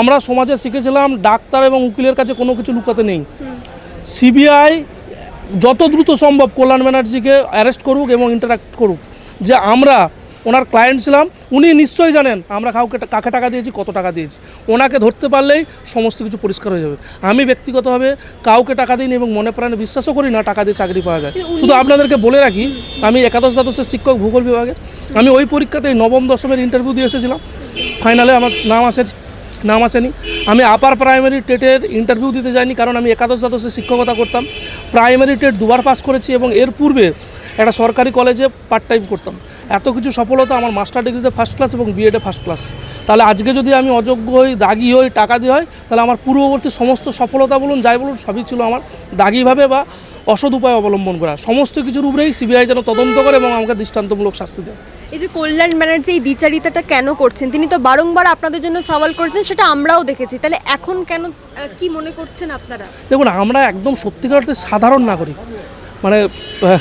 আমরা সমাজে শিখেছিলাম ডাক্তার এবং উকিলের কাছে কোনো কিছু লুকাতে নেই। সিবিআই যত দ্রুত সম্ভব কল্যাণ ব্যানার্জিকে অ্যারেস্ট করুক এবং ইন্টারাক্ট করুক। যে আমরা ওনার ক্লায়েন্ট ছিলাম উনি নিশ্চয়ই জানেন আমরা কাউকে কাকে টাকা দিয়েছি কত টাকা দিয়েছি। ওনাকে ধরতে পারলেই সমস্ত কিছু পরিষ্কার হয়ে যাবে। আমি ব্যক্তিগতভাবে কাউকে টাকা দিইনি এবং মনে প্রাণে বিশ্বাসও করি না টাকা দিয়ে চাকরি পাওয়া যায়। শুধু আপনাদেরকে বলে রাখি আমি একাদশ দ্বাদশের শিক্ষক ভূগোল বিভাগে। আমি ওই পরীক্ষাতে নবম দশমের ইন্টারভিউ দিয়ে এসেছিলাম। ফাইনালে আমার নাম আসে নাম আসেনি। আমি আপার প্রাইমারি টেটের ইন্টারভিউ দিতে যাইনি, কারণ আমি একাদশ দ্বাদশে শিক্ষকতা করতাম। প্রাইমারি টেট দুবার পাস করেছি এবং এর পূর্বে একটা সরকারি কলেজে পার্ট টাইম করতাম। এত কিছু সফলতা আমার মাস্টার ডিগ্রিতে ফার্স্ট ক্লাস এবং বিএডে ফার্স্ট ক্লাস তাহলে আজকে যদি আমি অযোগ্য হই, দাগি হই, টাকা দিয়ে হয়, তাহলে আমার পূর্ববর্তী সমস্ত সফলতা বলুন, যাই বলুন, সবই ছিল আমার দাগিভাবে বা অসৎ উপায় অবলম্বন করা। সমস্ত কিছুর উপরেই সিবিআই যেন তদন্ত করে এবং আমাকে দৃষ্টান্তমূলক শাস্তি দেয়। এই যে কল্যাণ ব্যানার্জি এই দ্বিচারিতাটা কেন করছেন? তিনি তো বারংবার আপনাদের জন্য সওয়াল করছেন, সেটা আমরাও দেখেছি। তাহলে এখন কেন কি মনে করছেন আপনারা? দেখুন, আমরা একদম সত্যিকার অর্থে সাধারণ নাগরিক। মানে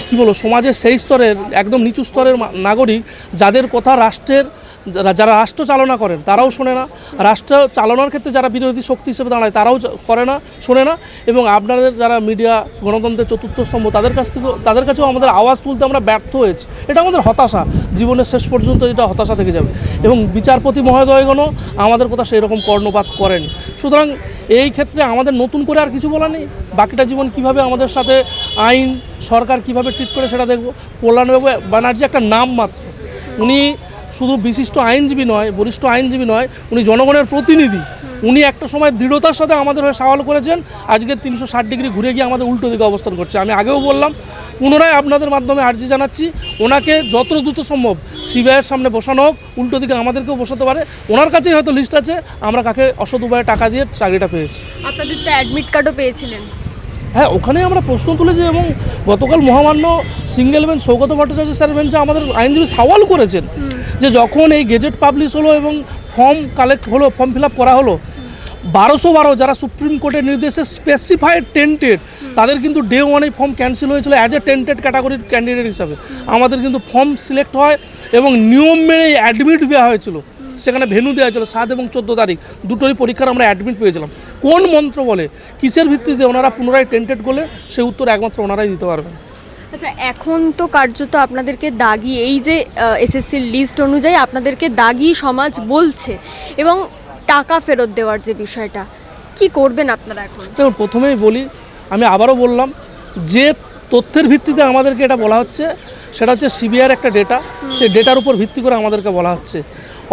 কি বলব, সমাজের সেই স্তরের, একদম নিচু স্তরের নাগরিক, যাদের কথা রাষ্ট্রের যারা রাষ্ট্র চালনা করেন, তারাও শোনে না। রাষ্ট্র চালনার ক্ষেত্রে যারা বিরোধী শক্তি হিসেবে দাঁড়ায়, তারাও করে না, শোনে না। এবং আপনাদের যারা মিডিয়া, গণতন্ত্রের চতুর্থ স্তম্ভ, তাদের কাছ থেকেও তাদের কাছেও আমাদের আওয়াজ তুলতে আমরা ব্যর্থ হয়েছি। এটা আমাদের হতাশা। জীবনের শেষ পর্যন্ত এটা হতাশা থেকে যাবে। এবং বিচারপতি মহোদয়গণও আমাদের কথা সেই রকম কর্ণপাত করেনি। সুতরাং এই ক্ষেত্রে আমাদের নতুন করে আর কিছু বলা নেই। বাকিটা জীবন কীভাবে আমাদের সাথে আইন, সরকার কীভাবে ট্রিট করে সেটা দেখব। কল্যাণবাবু ব্যানার্জি একটা নাম মাত্র। উনি শুধু বিশিষ্ট আইনজীবী নয় বরিষ্ঠ আইনজীবী নয় উনি জনগণের প্রতিনিধি। উনি একটা সময় দৃঢ়তার সাথে আমাদের হয়ে সওয়াল করেছেন আজকে তিনশো ষাট ডিগ্রি ঘুরে গিয়ে আমাদের উল্টো দিকে অবস্থান করছে। আমি আগেও বললাম পুনরায় আপনাদের মাধ্যমে আর্জি জানাচ্ছি ওনাকে যত দ্রুত সম্ভব সিবিআইয়ের সামনে বসানো হোক উল্টো দিকে আমাদেরকেও বসাতে পারে। ওনার কাছেই হয়তো লিস্ট আছে আমরা কাকে অসৎ উপায়ে টাকা দিয়ে চাকরিটা পেয়েছি। আপনাদের তো অ্যাডমিট কার্ডও পেয়েছিলেন। হ্যাঁ ওখানে আমরা প্রশ্ন তুলেছি এবং গতকাল মহামান্য single bench Saugata Bhattacharya sir বেঞ্চে আমাদের আইনজীবী সওয়াল করেছেন। যে যখন এই গেজেট পাবলিশ হলো এবং ফর্ম কালেক্ট হলো, ফর্ম ফিল করা হলো, বারোশো বারো যারা সুপ্রিম কোর্টের নির্দেশে স্পেসিফাইড টেন্টেড তাদের কিন্তু ডে ওয়ানে ফর্ম ক্যান্সেল হয়েছিল অ্যাজ এ টেন্টেড ক্যাটাগরির ক্যান্ডিডেট হিসাবে। আমাদের কিন্তু ফর্ম সিলেক্ট হয় এবং নিয়ম মেনে অ্যাডমিট দেওয়া হয়েছিল। সেখানে ভেনু দেওয়া হয়েছিল সাত এবং চোদ্দ তারিখ। দুটোরই পরীক্ষার আমরা অ্যাডমিট পেয়েছিলাম। কোন মন্ত্র বলে? কিসের ভিত্তিতে ওনারা পুনরায় টেন্টেড করলে? সেই উত্তর একমাত্র ওনারাই দিতে পারবেন। আচ্ছা এখন তো কার্যত আপনাদেরকে দাগি এই যে এসএসসির লিস্ট অনুযায়ী আপনাদেরকে দাগি সমাজ বলছে এবং টাকা ফেরত দেওয়ার যে বিষয়টা কি করবেন আপনারা এখন? দেখুন প্রথমেই বলি আমি আবারও বললাম যে তথ্যের ভিত্তিতে আমাদেরকে এটা বলা হচ্ছে সেটা হচ্ছে সিবিআইয়ের একটা ডেটা সেই ডেটার উপর ভিত্তি করে আমাদেরকে বলা হচ্ছে।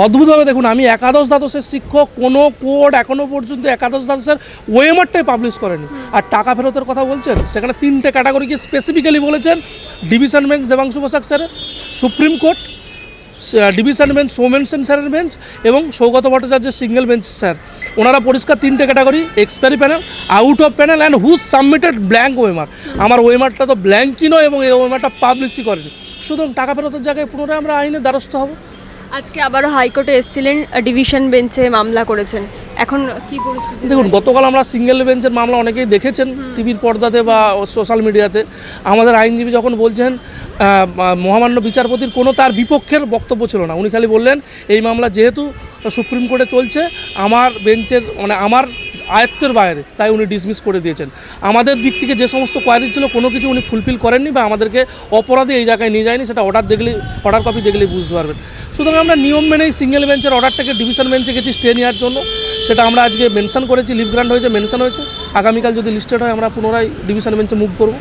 অদ্ভুতভাবে দেখুন আমি একাদশ দ্বাদশের শিক্ষক কোনো কোড এখনও পর্যন্ত একাদশ দ্বাদশের ওয়েমারটাই পাবলিশ করেনি। আর টাকা ফেরতের কথা বলছেন সেখানে তিনটে ক্যাটাগরিকে স্পেসিফিক্যালি বলেছেন ডিভিশন বেঞ্চ দেবাংশু বসাক স্যারের supreme court division bench Soumen Sen স্যারের বেঞ্চ এবং সৌগত ভট্টাচার্যের সিঙ্গেল বেঞ্চ স্যার ওনারা পরিষ্কার তিনটে category expiry panel out of panel and whose submitted blank OMR আমার ওয়েমারটা তো ব্ল্যাঙ্কই নয় এবং এই ওয়েমারটা পাবলিশই করেনি। সুতরাং টাকা ফেরতের জায়গায় পুনরায় আমরা আইনের দ্বারস্থ হব। আজকে আবারও হাইকোর্টে এসেছিলেন ডিভিশন বেঞ্চে মামলা করেছেন। এখন কি পরিস্থিতি? দেখুন, গতকাল আমরা সিঙ্গেল বেঞ্চের মামলা অনেকেই দেখেছেন টিভির পর্দাতে বা সোশ্যাল মিডিয়াতে। আমাদের আইনজীবী যখন বলছেন মহামান্য বিচারপতির কোনো তার বিপক্ষের বক্তব্য ছিল না। উনি খালি বললেন, এই মামলা যেহেতু সুপ্রিম কোর্টে চলছে, আমার বেঞ্চের মানে আমার আয়ত্তের বাইরে, তাই উনি ডিসমিস করে দিয়েছেন। আমাদের দিক থেকে যে সমস্ত কোয়ারি ছিল, কোনো কিছু উনি ফুলফিল করেননি বা আমাদেরকে অপরাধে এই জায়গায় নিয়ে যায়নি, সেটা অর্ডার দেখলে অর্ডার কপি দেখলেই বুঝতে পারবেন। সুতরাং আমরা নিয়ম মেনেই সিঙ্গেল বেঞ্চের অর্ডারটাকে ডিভিশন বেঞ্চে গেছি স্টে নেওয়ার জন্য। সেটা আমরা আজকে মেনশন করেছি লিভ গ্রান্ট হয়েছে মেনশন হয়েছে। আগামীকাল যদি লিস্টেড হয়, আমরা পুনরায় ডিভিশন বেঞ্চে মুভ করব।